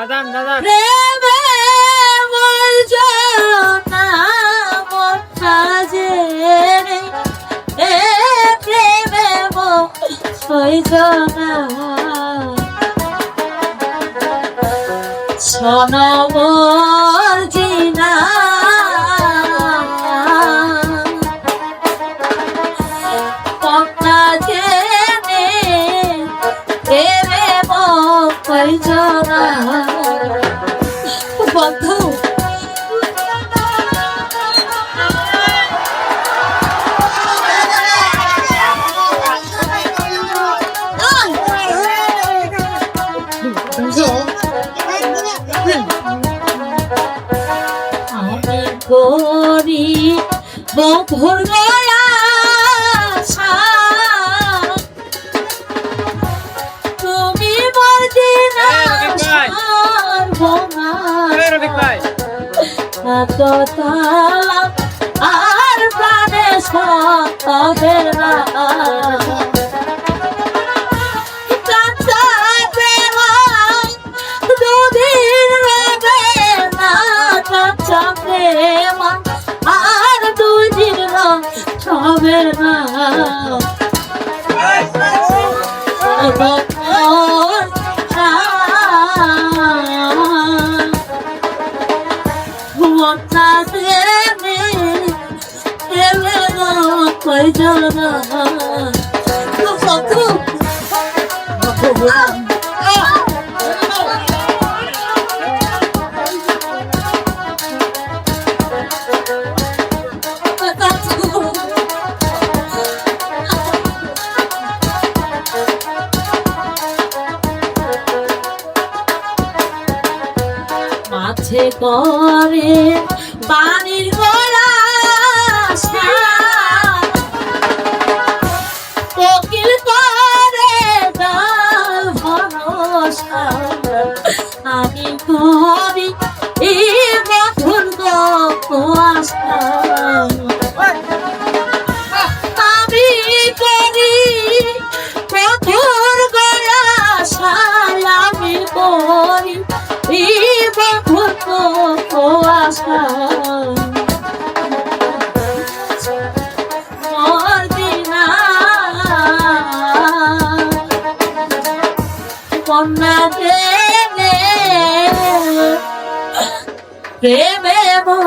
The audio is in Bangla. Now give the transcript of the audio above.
প্রেমে মোর জানা মোর সাজে রে প্রেমে মোর সইজনা শোনো মোর জিনা। পকনা বন্ধু। করি বন্ধুর ভাই। আর প্রাণে সবের না। প্রেমা দুদিন রবে না। আর দুদিন মাঝে করে বাণীর গলা প্রেমে মো